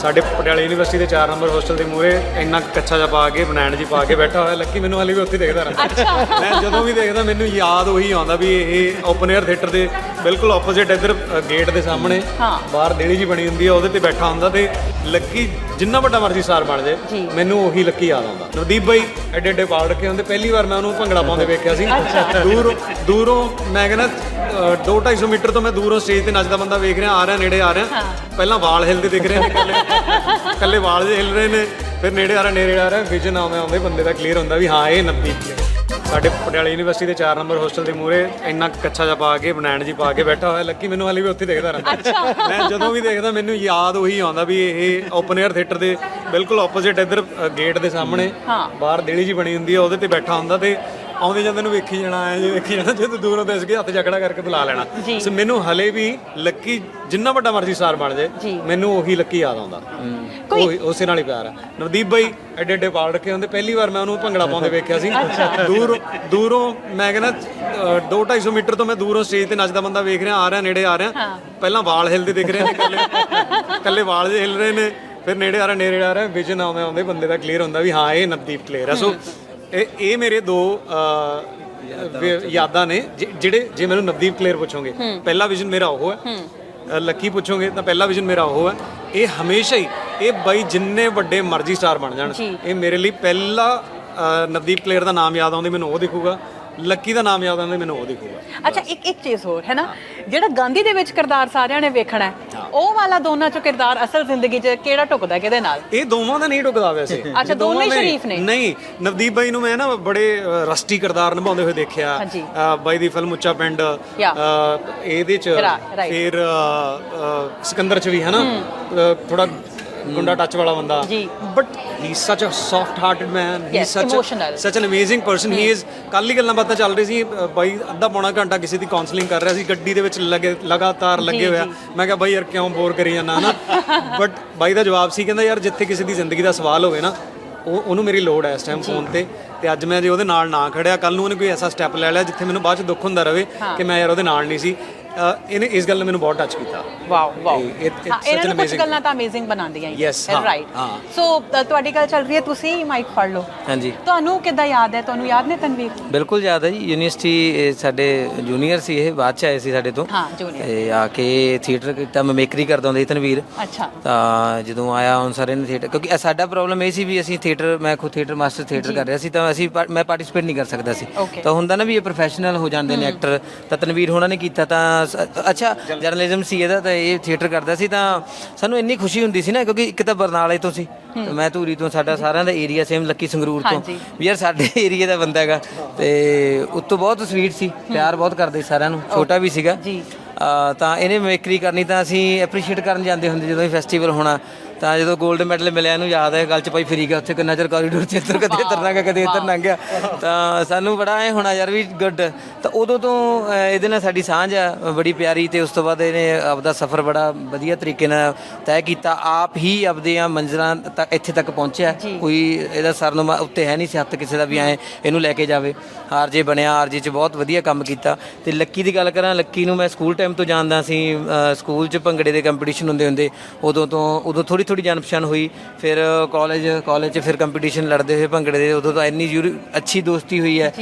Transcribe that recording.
ਸਾਡੇ ਪਟਿਆਲਾ ਯੂਨੀਵਰਸਿਟੀ ਦੇ 4 number hostel ਦੇ ਮੂਹਰੇ ਇੰਨਾ ਕੱਚਾ ਜਿਹਾ ਪਾ ਕੇ ਬਨੈਣ ਜੀ ਪਾ ਕੇ ਬੈਠਾ ਹੋਇਆ। ਲੱਕੀ ਮੈਨੂੰ ਹਾਲੇ ਵੀ ਉੱਥੇ ਦੇਖਦਾ ਰਹਿੰਦਾ। ਮੈਂ ਜਦੋਂ ਵੀ ਦੇਖਦਾ ਮੈਨੂੰ ਯਾਦ ਉਹੀ ਆਉਂਦਾ ਵੀ ਇਹ ਓਪਨ 에ਅਰ ਥੀਏਟਰ ਦੇ ਬਿਲਕੁਲ ਆਪੋਜ਼ਿਟ ਇੱਧਰ ਗੇਟ ਦੇ ਸਾਹਮਣੇ ਹਾਂ। ਬਾਹਰ ਦੇਲੀ ਜੀ ਬਣੀ ਹੁੰਦੀ ਆ ਉਹਦੇ ਤੇ ਬੈਠਾ ਹੁੰਦਾ ਤੇ ਲੱਕੀ ਜਿੰਨਾ ਵੱਡਾ ਮਰਜ਼ੀ ਸਟਾਰ ਬਣ ਜੀ। ਮੈਨੂੰ ਉਹੀ ਲੱਕੀ ਯਾਦ ਆਉਂਦਾ। ਨਵਦੀਪ ਬਾਈ ਐਡੇ ਐਡੇ ਵਾਲ ਰੱਖੇ ਹੁੰਦੇ ਪਹਿਲੀ ਵਾਰ ਮੈਂ ਉਹਨੂੰ ਭੰਗੜਾ ਪਾਉਂਦੇ ਵੇਖਿਆ ਸੀ। ਦੂਰ ਦੂਰੋਂ ਮੈਂ ਕਹਿੰਦਾ 2-250 ਮੀਟਰ ਤੋਂ ਮੈਂ ਦੂਰੋਂ ਸਟੇਜ ਤੇ ਨੱਚਦਾ ਬੰਦਾ ਵੇਖ ਰਿਹਾ ਆ ਰਿਹਾ ਨੇੜੇ ਆ ਰਿਹਾ। ਪਹਿਲਾਂ ਵਾਲ ਹਿਲਦੇ ਦਿਖ ਰਹੇ ਨੇ ਕੱਲੇ ਕੱਲੇ ਵਾਲ ਜਿਹੇ ਹਿਲ ਰਹੇ ਨੇ ਫਿਰ ਨੇੜੇ ਆ ਰਿਹਾ ਨੇੜੇ ਆ ਰਿਹਾ ਵਿਜ਼ਨ ਆਉਂਦਾ ਆਉਂਦੇ ਬੰਦੇ ਦਾ ਕਲੀਅਰ ਹੁੰਦਾ ਵੀ ਹਾਂ ਇਹ ਨਵਦੀਪ ਨੇ ਸਾਡੇ ਪਟਿਆਲਾ ਯੂਨੀਵਰਸਿਟੀ ਦੇ 4 ਨੰਬਰ ਹੋਸਟਲ ਦੇ ਮੂਹਰੇ ਇੰਨਾ ਕੱਚਾ ਜਿਹਾ ਪਾ ਕੇ ਬਨੈਣ ਜੀ ਪਾ ਕੇ ਬੈਠਾ ਹੋਇਆ। ਲੱਕੀ ਮੈਨੂੰ ਹਾਲੇ ਵੀ ਉੱਥੇ ਦੇਖਦਾ ਰਹਿੰਦਾ। ਮੈਂ ਜਦੋਂ ਵੀ ਦੇਖਦਾ ਮੈਨੂੰ ਯਾਦ ਉਹੀ ਆਉਂਦਾ ਵੀ ਇਹ ਓਪਨ 에ਅਰ ਥੀਏਟਰ ਦੇ ਬਿਲਕੁਲ ਆਪੋਜ਼ਿਟ ਇੱਧਰ ਗੇਟ ਦੇ ਸਾਹਮਣੇ ਹਾਂ। ਬਾਹਰ ਦੇਲੀ ਜੀ ਬਣੀ ਹੁੰਦੀ ਆ ਉਹਦੇ ਤੇ ਬੈਠਾ ਹੁੰਦਾ ਤੇ ਆਉਂਦੇ ਜਾਂਦੇ ਨੂੰ ਵੇਖੀ ਜਾਣਾ ਐ ਜੇ ਵੇਖੀ ਜਾਣਾ ਜਦੋਂ ਦੂਰੋਂ ਦਿਸ ਕੇ ਹੱਥ ਜਕੜਾ ਕਰਕੇ ਬੁਲਾ ਲੈਣਾ। ਜੀ। ਸੋ ਮੈਨੂੰ ਹਲੇ ਵੀ ਲੱਕੀ ਜਿੰਨਾ ਵੱਡਾ ਮਰਜ਼ੀ ਸਟਾਰ ਬਣ ਜੀ। ਮੈਨੂੰ ਉਹੀ ਲੱਕੀ ਯਾਦ ਆਉਂਦਾ। ਕੋਈ- ਉਹੀ ਉਸੇ ਨਾਲ ਹੀ ਪਿਆਰ ਆ। ਨਵਦੀਪ ਬਾਈ ਐਡੇ ਐਡੇ ਵਾਲ ਰੱਖੇ ਹੁੰਦੇ ਪਹਿਲੀ ਵਾਰ ਮੈਂ ਉਹਨੂੰ ਭੰਗੜਾ ਪਾਉਂਦੇ ਵੇਖਿਆ ਸੀ। ਦੂਰ ਦੂਰੋਂ ਮੈਂ ਕਹਿੰਦਾ 2-250 ਮੀਟਰ ਤੋਂ ਮੈਂ ਦੂਰੋਂ ਸਟੇਜ ਤੇ ਨੱਚਦਾ ਬੰਦਾ ਵੇਖ ਰਿਹਾ ਆ ਰਿਹਾ ਨੇੜੇ ਆ ਰਿਹਾ। ਪਹਿਲਾਂ ਵਾਲ ਹਿਲਦੇ ਦਿਖ ਰਹੇ ਨੇ ਕੱਲੇ ਕੱਲੇ ਵਾਲ ਜਿਹੇ ਹਿਲ ਰਹੇ ਨੇ ਫਿਰ ਨੇੜੇ ਆ ਰਿਹਾ ਨੇੜੇ ਆ ਰਿਹਾ ਵਿਜ਼ਨ ਆਉਂਦੇ ਆਉਂਦੇ ਬੰਦੇ ਦਾ ਕਲੀਅਰ ਹੁੰਦਾ ਵੀ ਹਾਂ ਇਹ ਨਵਦੀਪ ਕਲੀਅਰ ਆ। ਸੋ ਇਹ ਇਹ ਮੇਰੇ ਦੋ ਯਾਦਾਂ ਨੇ ਜਿਹੜੇ ਜੇ ਮੈਨੂੰ ਨਵਦੀਪ ਕਲੀਅਰ ਪੁੱਛੋਗੇ ਪਹਿਲਾ ਵਿਜ਼ਨ ਮੇਰਾ ਉਹ ਹੈ। ਲੱਕੀ ਪੁੱਛੋਗੇ ਤਾਂ ਪਹਿਲਾ ਵਿਜ਼ਨ ਮੇਰਾ ਉਹ ਹੈ। ਇਹ ਹਮੇਸ਼ਾ ਹੀ ਇਹ ਬਾਈ ਜਿੰਨੇ ਵੱਡੇ ਮਰਜ਼ੀ ਸਟਾਰ ਬਣ ਜਾਣ। ਇਹ ਮੇਰੇ ਲਈ ਪਹਿਲਾ ਨਵਦੀਪ ਕਲੇਰ ਦਾ ਨਾਮ ਯਾਦ ਆਉਂਦੇ ਮੈਨੂੰ ਉਹ ਦਿਖੂਗਾ। ਲੱਕੀ ਦਾ ਨਾਮ ਯਾਦ ਆਉਂਦੇ ਮੈਨੂੰ ਉਹ ਦਿਖੂਗਾ। ਅੱਛਾ ਇੱਕ ਇੱਕ ਚੀਜ਼ ਹੋਰ ਹੈ ਨਾ? ਜਿਹੜਾ ਗਾਂਧੀ ਦੇ ਵਿੱਚ ਕਿਰਦਾਰ ਸਾਰਿਆਂ ਨੇ ਵੇਖਣਾ ਹੈ ਉਹ ਵਾਲਾ ਦੋਨਾਂ ਚੋਂ ਕਿਰਦਾਰ ਅਸਲ ਜ਼ਿੰਦਗੀ 'ਚ ਕਿਹੜਾ ਢੁਕਦਾ ਕਿਹਦੇ ਨਾਲ? ਇਹ ਦੋਵਾਂ ਦਾ ਨਹੀਂ ਢੁਕਦਾ ਵੈਸੇ। ਅੱਛਾ, ਹੀ ਦੋਵਾਂ ਸ਼ਰੀਫ ਨੇ। ਨਹੀਂ ਨਵਦੀਪ ਬਾਈ ਨੂੰ ਮੈਂ ਨਾ ਬੜੇ ਰਸਟੀ ਕਿਰਦਾਰ ਨਿਭਾਉਂਦੇ ਹੋਏ ਦੇਖਿਆ। ਬਾਈ ਦੀ ਫਿਲਮ ਉੱਚਾ ਪਿੰਡ ਇਹਦੇ ਚ. ਫਿਰ ਸਿਕੰਦਰ ਚ ਵੀ ਹੈ। ਨਾ ਥੋੜਾ ਗੁੰਡਾ ਟੱਚ ਵਾਲਾ ਬੰਦਾ। ਜੀ। But he such a soft hearted man he Yes, such emotional. Such an amazing person he is ਕੱਲ ਹੀ ਗੱਲਾਂ ਬਾਤਾਂ ਚੱਲ ਰਹੀ ਸੀ ਅ, ਬਾਈ ਅੱਧਾ ਪੌਣਾ ਘੰਟਾ ਕਿਸੇ ਦੀ ਕਾਉਂਸਲਿੰਗ ਕਰ ਰਿਹਾ ਸੀ ਗੱਡੀ ਦੇ ਵਿੱਚ ਲੱਗੇ ਲਗਾਤਾਰ ਲੱਗੇ ਹੋਇਆ। ਮੈਂ ਕਿਹਾ ਬਾਈ ਯਾਰ ਕਿਉਂ ਬੋਰ ਕਰੀ ਜਾਂਦਾ ਨਾ ਬਟ ਬਾਈ ਦਾ ਜਵਾਬ ਸੀ ਕਹਿੰਦਾ ਯਾਰ ਜਿੱਥੇ ਕਿਸੇ ਦੀ ਜ਼ਿੰਦਗੀ ਦਾ ਸਵਾਲ ਹੋਵੇ ਨਾ ਉਹ ਉਹਨੂੰ ਮੇਰੀ ਲੋੜ ਹੈ ਇਸ ਟਾਈਮ ਫੋਨ ਤੇ। ਤੇ ਅੱਜ ਮੈਂ ਜੇ ਉਹਦੇ ਨਾਲ ਨਾ ਖੜਿਆ ਕੱਲ ਨੂੰ ਉਹਨੇ ਕੋਈ ਐਸਾ ਸਟੈਪ ਲੈ ਲਿਆ ਜਿੱਥੇ ਮੈਨੂੰ ਬਾਅਦ ਚ ਦੁੱਖ ਹੁੰਦਾ ਰਵੇ ਕਿ ਮੈਂ ਯਾਰ ਉਹਦੇ ਨਾਲ ਨਹੀਂ ਸੀ। ਇਹਨੇ ਇਸ ਗੱਲ ਨੇ ਮੈਨੂੰ ਬਹੁਤ ਟੱਚ ਕੀਤਾ। Wow wow. ਇਹ- it- it's ਹਾਂ, such ਇਹਨਾਂ an ਨੂੰ ਕੁਝ amazing- ਗੱਲਾਂ ਤਾਂ ਅਮੇਜ਼ਿੰਗ ਬਣਾਉਂਦੀਆਂ ਹੀ Yes, ਹਾਂ, ਰਾਈਟ ਹਾਂ। ਸੋ ਤੁਹਾਡੀ ਗੱਲ ਚੱਲ ਰਹੀ ਹੈ ਤੁਸੀਂ ਮਾਈਕ ਫੜ ਲਓ। ਹਾਂਜੀ। ਤੁਹਾਨੂੰ ਕਿੱਦਾਂ ਯਾਦ ਹੈ? ਤੁਹਾਨੂੰ ਯਾਦ ਨੇ ਤਨਵੀਰ? ਬਿਲਕੁਲ ਯਾਦ ਹੈ ਜੀ। ਯੂਨੀਵਰਸਿਟੀ ਇਹ ਸਾਡੇ ਜੂਨੀਅਰ ਸੀ ਇਹ ਬਾਅਦ ਚ ਆਏ ਸੀ ਸਾਡੇ ਤੋਂ। ਹਾਂ ਜੂਨੀਅਰ ਤੇ ਆ ਕੇ ਥੀਏਟਰ ਕੀਤਾ ਮਿਮਿਕਰੀ ਕਰਦਾ ਹੁੰਦਾ ਸੀ ਤਨਵੀਰ। ਅੱਛਾ। ਤਾਂ ਜਦੋਂ ਆਇਆ ਹੁਣ ਸਾਰੇ ਨੇ ਥੀਏਟਰ ਕਿਉਂਕਿ ਇਹ ਸਾਡਾ ਪ੍ਰੋਬਲਮ ਇਹ ਸੀ ਵੀ ਅਸੀਂ ਥੀਏਟਰ ਮੈਂ ਖੁਦ ਥੀਏਟਰ ਮਾਸਟਰ ਥੀਏਟਰ ਕਰ ਰਿਹਾ ਸੀ ਤਾਂ ਅਸੀਂ ਪਾ- ਮੈਂ ਪਾਰਟਿਸਿਪੇਟ ਨਹੀਂ ਕਰ ਸਕਦਾ ਸੀ। Okay. ਤਾਂ ਹੁੰਦਾ ਨਾ ਵੀ ਇਹ ਪ੍ਰੋਫੈਸ਼ਨਲ ਹੋ ਜਾਂਦੇ ਨੇ ਐਕਟਰ ਤਾਂ ਤਨਵੀਰ ਹੋਣਾ ਨੇ ਕੀਤਾ ਤਾਂ ਸ- ਅੱਛਾ ਜਰਨਲਿਜ਼ਮ ਸੀ ਇਹਦਾ ਤਾਂ ਇਹ ਥੀਏਟਰ ਕਰਦਾ ਸੀ ਤਾਂ ਸਾਨੂੰ ਇੰਨੀ ਖੁਸ਼ੀ ਹੁੰਦੀ ਸੀ ਨਾ ਕਿਉਂਕਿ ਇੱਕ ਤਾਂ ਬਰਨਾਲੇ ਤੋਂ ਸੀ। ਤੇ ਮੈਂ ਧੂਰੀ ਤੋਂ ਸਾਡਾ ਸਾਰਿਆਂ ਦਾ ਏਰੀਆ ਸੇਮ ਲੱਕੀ ਸੰਗਰੂਰ ਤੋਂ। ਹਾਂਜੀ। ਵੀ ਯਾਰ ਸਾਡੇ ਏਰੀਆ ਦਾ ਬੰਦਾ ਹੈਗਾ ਤੇ ਉੱਤੋਂ ਬਹੁਤ ਸਵੀਟ ਸੀ ਪਿਆਰ ਬਹੁਤ ਕਰਦੇ ਸੀ ਸਾਰਿਆਂ ਨੂੰ ਛੋਟਾ ਵੀ ਸੀਗਾ। ਜੀ। ਤਾਂ ਇਹਨੇ ਮਿਮਿਕਰੀ ਕਰਨੀ ਤਾਂ ਅਸੀਂ ਐਪਰੀਸ਼ੀਏਟ ਕਰਨ ਜਾਂਦੇ ਹੁੰਦੇ ਜਦੋਂ ਇਹ ਫੈਸਟੀਵਲ ਹੋਣਾ। ਤਾਂ ਜਦੋਂ 골ਡ ਮੈਡਲ ਮਿਲਿਆ ਇਹਨੂੰ ਯਾਦ ਹੈ ਗੱਲ ਚ ਪਾਈ ਫਰੀ ਗਿਆ ਉੱਥੇ ਕਿੰਨਾ ਚਿਰ ਕੋਰੀਡੋਰ ਚ ਇੱਧਰ ਕਦੇ ਇੱਧਰ ਲੰਘਿਆ ਕਦੇ ਇੱਧਰ ਲੰਘਿਆ ਤਾਂ ਸਾਨੂੰ ਬੜਾ ਐ ਹੋਣਾ ਯਾਰ ਵੀ ਗੁੱਡ ਤਾਂ ਉਦੋਂ ਤੋਂ ਇਹਦੇ ਨਾਲ ਸਾਡੀ ਸਾਂਝ ਆ ਬੜੀ ਪਿਆਰੀ ਤੇ ਉਸ ਤੋਂ ਬਾਅਦ ਇਹਨੇ ਆਪਦਾ ਸਫ਼ਰ ਬੜਾ ਵਧੀਆ ਤਰੀਕੇ ਨਾਲ ਤੈਅ ਕੀਤਾ। ਆਪ ਹੀ ਆਪਦੀਆਂ ਮੰਜ਼ਿਲਾਂ ਤੱਕ ਇੱਥੇ ਤੱਕ ਪਹੁੰਚਿਆ। ਕੋਈ ਇਹਦਾ ਸਰਨਮਾ ਉੱਤੇ ਹੈ ਨਹੀਂ ਸੀ ਹੱਥ ਕਿਸੇ ਦਾ ਵੀ ਐ ਇਹਨੂੰ ਲੈ ਕੇ ਜਾਵੇ। ਆਰਜੇ ਬਣਿਆ ਆਰਜੇ ਚ ਬਹੁਤ ਵਧੀਆ ਕੰਮ ਕੀਤਾ। ਤੇ ਲੱਕੀ ਦੀ ਗੱਲ ਕਰਾਂ ਲੱਕੀ ਨੂੰ ਮੈਂ ਸਕੂਲ ਟਾਈਮ ਤੋਂ ਜਾਣਦਾ ਸੀ ਸਕੂਲ ਚ ਭੰਗੜੇ ਦੇ ਕੰਪੀਟੀਸ਼ਨ ਹੁੰਦੇ ਹੁੰਦੇ ਉਦੋਂ ਤੋਂ ਉਦੋਂ ਥੋੜੀ ਥੋੜੀ ਜਾਣ ਪਛਾਣ ਹੋਈ। ਫਿਰ ਕਾਲਜ ਕਾਲਜ ਚ ਫਿਰ ਕੰਪੀਟੀਸ਼ਨ ਲੜਦੇ ਹੋਏ ਭੰਗੜੇ ਦੇ, ਉਦੋਂ ਤਾਂ ਇੰਨੀ ਜ਼ਰੂਰ, ਅੱਛੀ ਦੋਸਤੀ ਹੋਈ ਹੈ।